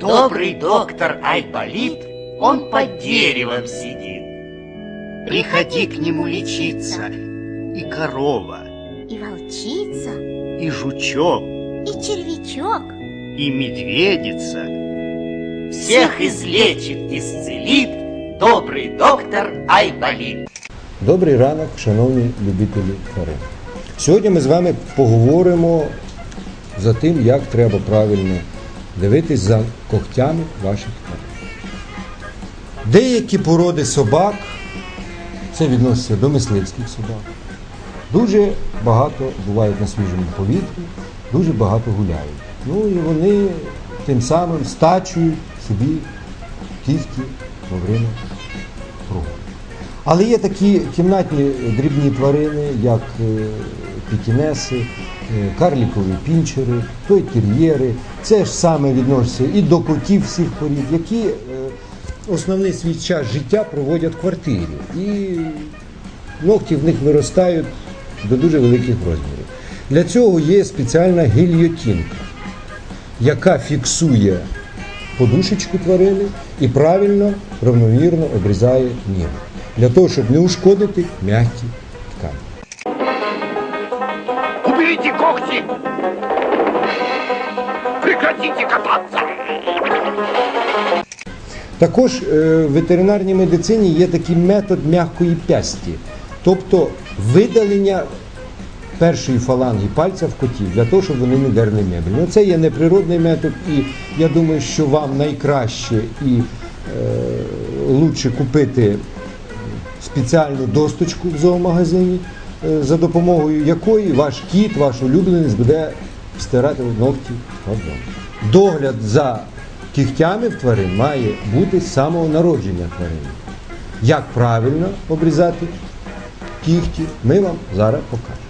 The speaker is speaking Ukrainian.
Добрый доктор Айболит, он под деревом сидит. Приходи к нему лечиться, и корова, и волчица, и жучок, и червячок. и медведица. Всех излечит, исцелит добрый доктор Айболит. Добрий ранок, шановні любителі тварин. Сьогодні ми з вами поговоримо за тим, як треба правильно дивитись за когтями ваших тварин. Деякі породи собак, це відноситься до мисливських собак, дуже багато бувають на свіжому повітрі, дуже багато гуляють. Ну і вони тим самим стачують собі во время прогулки. Але є такі кімнатні дрібні тварини, як е, пікінеси, карлікові пінчери, той тер'єри. Це ж саме відноситься і до котів всіх порід, які е, основний свій час життя проводять в квартирі. І ногті в них виростають до дуже великих розмірів. Для цього є спеціальна гільйотінка, яка фіксує подушечку тварини і правильно, равномірно обрізає нігу. Для того, щоб не ушкодити м'які ткані. Уберите когти! Прекратите кататься! Також е, в ветеринарній медицині є такий метод м'якої пясті, тобто видалення першої фаланги пальця в котів для того, щоб вони не дерли мебель. Ну, це є неприродний метод, і я думаю, що вам найкраще і е, лучше купити спеціальну досточку в зоомагазині, за допомогою якої ваш кіт, ваш улюбленець буде стирати ногті одном. Догляд за кігтями в тварин має бути з самого народження тварин. Як правильно обрізати кігті, ми вам зараз покажемо.